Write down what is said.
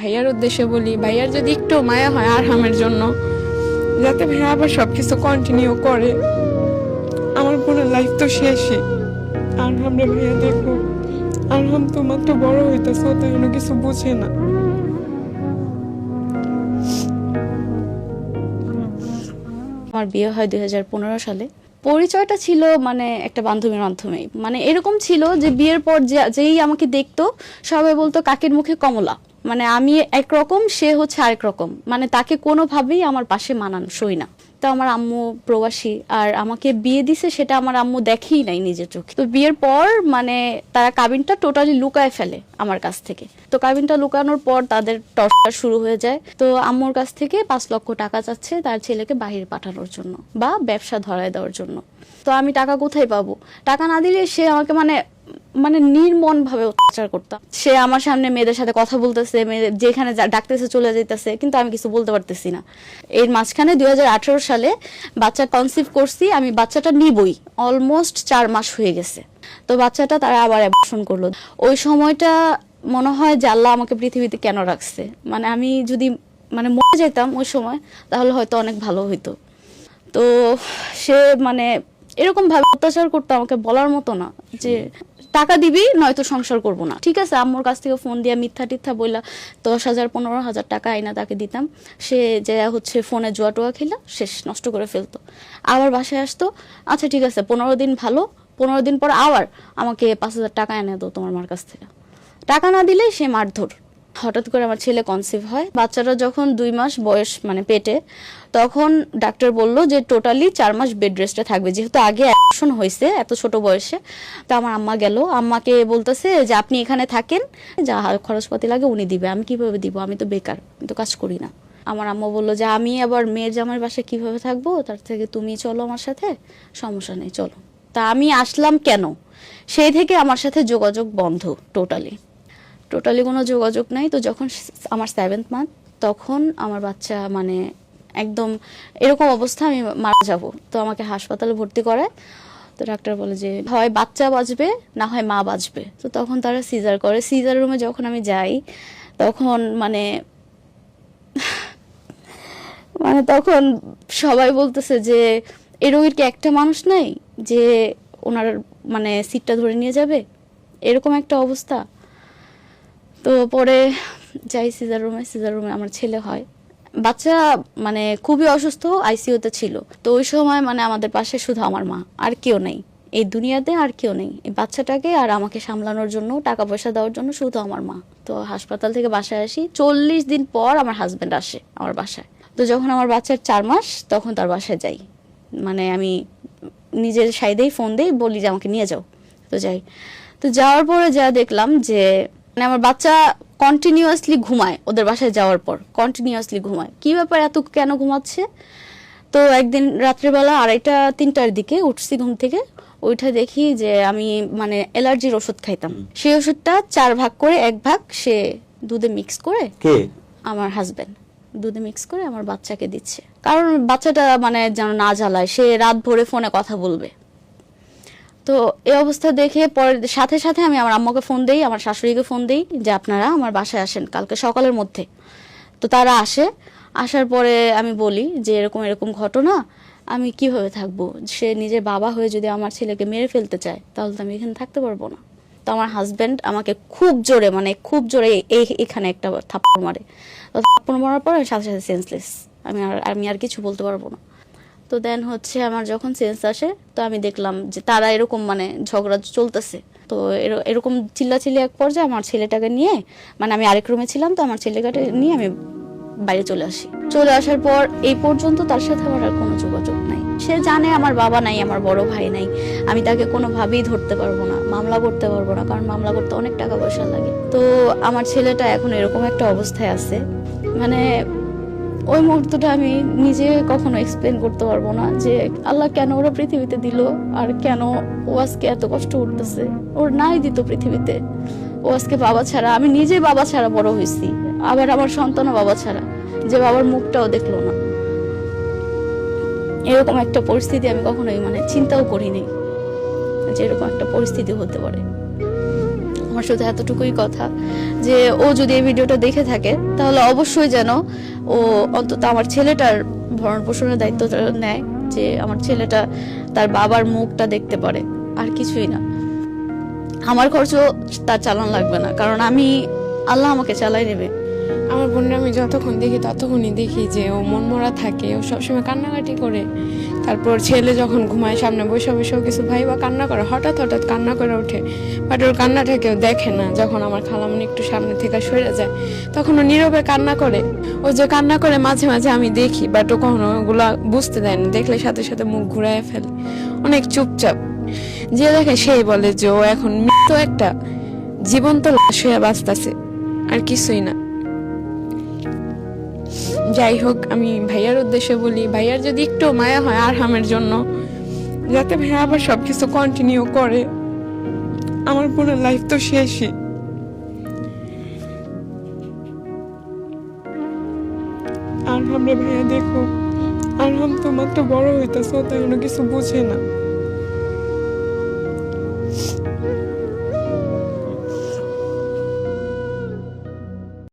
ভাইয়ার উদ্দেশ্যে বলি, ভাইয়ার যদি একটু মায়া হয় আরহামের জন্য, যাতে ভাইয়া আবার সবকিছু কন্টিনিউ করে, আমার পুরো লাইফ তো শেষই। আরহাম রে ভাইয়া, দেখো, আরহাম তো মাত্র বড় হইতেছে তো এখনও কিছু বুঝে না। আমার বিয়ে হয় দুই হাজার পনেরো সালে। পরিচয়টা ছিল মানে একটা বান্ধবীর মাধ্যমে মানে এরকম ছিল যে বিয়ের পর যেই আমাকে দেখতো, সবাই বলতো, কাকের মুখে কমলা। মানে আমি একরকম সে হচ্ছে আরেক রকম। মানে তাকে কোনোভাবেই আমার পাশে মানানসই না। তো আমার আম্মু প্রবাসী, আর আমাকে বিয়ে দিছে সেটা আমার আম্মু দেখেই নাই নিজের চোখে। তো বিয়ের পর মানে তারা কাবিনটা টোটালি লুকায় ফেলে আমার কাছ থেকে। তো কাবিনটা লুকানোর পর তাদের টর্চার শুরু হয়ে যায়। তো আম্মুর কাছ থেকে পাঁচ লক্ষ টাকা চাচ্ছে তার ছেলেকে বাহিরে পাঠানোর জন্য বা ব্যবসা ধরায় দেওয়ার জন্য। তো আমি টাকা কোথায় পাবো? টাকা না দিলে সে আমাকে মানে মানে নির্মম ভাবে অত্যাচার করতাম। সে আমার সামনে মেয়েদের সাথে কথা বলতেছে মেয়েদের যেখানে ডাকতেছে চলে যেতেছে কিন্তু আমি কিছু বলতে পারতেছি না। এর মাঝখানে দুই হাজার আঠারো সালে বাচ্চা কনসিভ করছি, আমি বাচ্চাটা নিবই। অলমোস্ট চার মাস হয়ে গেছে। তো বাচ্চাটা তারা আবার অ্যাবর্শন করল। ওই সময়টা মনে হয় যে আল্লাহ আমাকে পৃথিবীতে কেন রাখছে? মানে আমি যদি মানে মরে যেতাম ওই সময়, তাহলে হয়তো অনেক ভালো হইতো। তো সে মানে এরকম ভাবে অত্যাচার করতো আমাকে বলার মতো না যে টাকা দিবি নয়তো সংসার করব না। ঠিক আছে আম্মুর কাছ থেকে ফোন দিয়া মিথ্যা টিথ্যা বইলা দশ হাজার পনেরো হাজার টাকা আইনা তাকে দিতাম। সে যে হচ্ছে ফোনে জুয়া টুয়া খেলা শেষ নষ্ট করে ফেলতো। আবার বাসায় আসতো আচ্ছা ঠিক আছে পনেরো দিন ভালো পনেরো দিন পর আবার আমাকে পাঁচ হাজার টাকা এনে দাও তোমার মার কাছ থেকে। টাকা না দিলেই সে মারধর। হঠাৎ করে আমার ছেলে কনসিভ হয়। বাচ্চাটা যখন দুই মাস বয়স মানে পেটে, তখন ডাক্তার বলল যে টোটালি চার মাস বেড রেস্টে থাকবে। যেহেতু আগে অ্যাকশন হয়েছে, এত ছোট বয়সে, তো আমার আম্মা গেল। আম্মাকে বলতেছে যে, আপনি এখানে থাকেন, যা খরচপাতি লাগে উনি দিবে। আমি কীভাবে দিব? আমি তো বেকার তো কাজ করি না। আমার আম্মা বলল যে, আমি আবার মেয়ের জামাইয়ের বাসায় কীভাবে থাকব? তার থেকে তুমি চলো আমার সাথে, সমস্যা নেই, চলো। তা আমি আসলাম কেন? সেই থেকে আমার সাথে যোগাযোগ বন্ধ টোটালি টোটালি কোনো যোগাযোগ নাই। তো যখন আমার সেভেন্থ মান্থ তখন আমার বাচ্চা মানে একদম এরকম অবস্থা আমি মারা যাব। তো আমাকে হাসপাতালে ভর্তি করায়। তো ডাক্তার বলে যে, হয় বাচ্চা বাঁচবে, না হয় মা বাঁচবে। তো তখন তারা সিজার করে। সিজার রুমে যখন আমি যাই, তখন মানে মানে তখন সবাই বলতেছে যে এই রোগীর কি একটা মানুষ নাই যে ওনার মানে সিটটা ধরে নিয়ে যাবে? এরকম একটা অবস্থা। তো পরে যাই সিজার রুমে সিজার রুমে আমার ছেলে হয়। বাচ্চা মানে খুবই অসুস্থ, আইসিইউতে ছিল। তো ওই সময় মানে আমাদের পাশে শুধু আমার মা, আর কেউ নেই। এই দুনিয়াতে আর কেউ নেই। এই বাচ্চাটাকে আর আমাকে সামলানোর জন্য টাকা পয়সা দেওয়ার জন্য শুধু আমার মা। তো হাসপাতাল থেকে বাসায় আসি। চল্লিশ দিন পর আমার হাজবেন্ড আসে আমার বাসায়। তো যখন আমার বাচ্চার চার মাস, তখন তার বাসায় যাই। মানে আমি নিজের সাইডেই ফোন দেই, বলি যে আমাকে নিয়ে যাও। তো যাই। তো যাওয়ার পরে যা দেখলাম যে মানে আমার বাচ্চা কন্টিনিউয়াসলি ঘুমায় ওদের বাসায় যাওয়ার পর কন্টিনিউয়াসলি ঘুমায়। কি ব্যাপার এত কেন ঘুমাচ্ছে? তো একদিন রাত্রেবেলা আড়াইটা তিনটার দিকে উঠছি ঘুম থেকে ওইটা দেখি যে আমি মানে অ্যালার্জির ওষুধ খাইতাম। সেই ওষুধটা চার ভাগ করে এক ভাগ সে দুধে মিক্স করে কে? আমার হাজবেন্ড দুধে মিক্স করে আমার বাচ্চাকে দিচ্ছে। কারণ বাচ্চাটা মানে যেন না জ্বালায় সে রাত ভরে ফোনে কথা বলবে। তো এই অবস্থা দেখে পরের সাথে সাথে আমি আমার আম্মাকে ফোন দেই, আমার শাশুড়িকে ফোন দেই যে আপনারা আমার বাসায় আসেন কালকে সকালের মধ্যে। তো তারা আসে, আসার পরে আমি বলি যে এরকম এরকম ঘটনা, আমি কীভাবে থাকব? সে নিজের বাবা হয়ে যদি আমার ছেলেকে মেরে ফেলতে চায়, তাহলে তো আমি এখানে থাকতে পারব না। তো আমার হাজব্যান্ড আমাকে খুব জোরে মানে খুব জোরে এই, এখানে একটা থাপ্পড় মারে। তো থাপ্পড় মারার পর সাথে সাথে সেন্সলেস আমি আর আমি আর কিছু বলতে পারব না। তো দেন হচ্ছে আমার যখন সেন্স আসে, তো আমি দেখলাম যে তারা এরকম মানে ঝগড়া চলতেছে। তো এর- এরকম চিল্লাচিল্লি এক পর্যায়ে আমার ছেলেটাকে নিয়ে মানে আমি আরেক রুমে ছিলাম, তো আমার ছেলেটাকে নিয়ে আমি বাইরে চলে আসি। চলে আসার পর এই পর্যন্ত তার সাথে আমার আর কোনো যোগাযোগ নাই। সে জানে আমার বাবা নাই, আমার বড় ভাই নাই। আমি তাকে কোনোভাবেই ধরতে পারব না, মামলা করতে পারব না, কারণ মামলা করতে অনেক টাকা পয়সা লাগে। তো আমার ছেলেটা এখন এরকম একটা অবস্থায় আছে। মানে ওই মুহূর্তটা আমি নিজে কখনো এক্সপ্লেন করতে পারব না যে আল্লাহ কেন ওরা পৃথিবীতে দিল আর কেন ও আজকে এত কষ্ট করতেছে। ওর নাই দিত পৃথিবীতে। ও আজকে বাবা ছাড়া, আমি নিজে বাবা ছাড়া বড় হয়েছি। আবার আমার সন্তানও বাবা ছাড়া, যে বাবার মুখটাও দেখল না। এরকম একটা পরিস্থিতি আমি কখনোই মানে চিন্তাও করিনি যে এরকম একটা পরিস্থিতি হতে পারে। আমার শুধু এতটুকুই কথা যে ও যদি এই ভিডিওটা দেখে থাকে, তাহলে অবশ্যই যেন ও অন্তত আমার ছেলেটার ভরণ পোষণের দায়িত্বটা নেয় যে আমার ছেলেটা তার বাবার মুখটা দেখতে পারে, আর কিছুই না। আমার খরচও তার চালান লাগবে না, কারণ আমি আল্লাহ আমাকে চালাই নেবে। আমার বোনরা আমি যতক্ষণ দেখি ততক্ষণই দেখি যে ও মনমরা থাকে। ও সবসময় কান্নাকাটি করে। তারপর ছেলে যখন ঘুমায়, সামনে বসে বসেও কিছু ভাই বা কান্না করে, হঠাৎ হঠাৎ কান্না করে ওঠে। বাট ওর কান্নাটা কেউ দেখে না। যখন আমার খালামনি একটু সামনে থেকে সরে যায়, তখন ও নীরবে কান্না করে। ও যে কান্না করে মাঝে মাঝে আমি দেখি, বাট ও কখনো ওগুলা বুঝতে দেয় না। দেখলে সাথে সাথে মুখ ঘুরায় ফেলে। অনেক চুপচাপ। যে দেখে সেই বলে যে ও এখন মৃত একটা জীবন্ত লাশ হয়ে বাঁচতেছে। আর কিছুই না। যাই হোক আমি ভাইয়ার উদ্দেশ্যে বলি, ভাইয়ার যদি একটু মায়া হয় আরহামের জন্য, যাতে ভাইয়া আবার সবকিছু কন্টিনিউ করে, আমার পুরো লাইফ তো শেষই। আরহাম রে ভাইয়া, দেখো, আরহাম তো বড় হইতেছে, ও তো কিছু বুঝে না।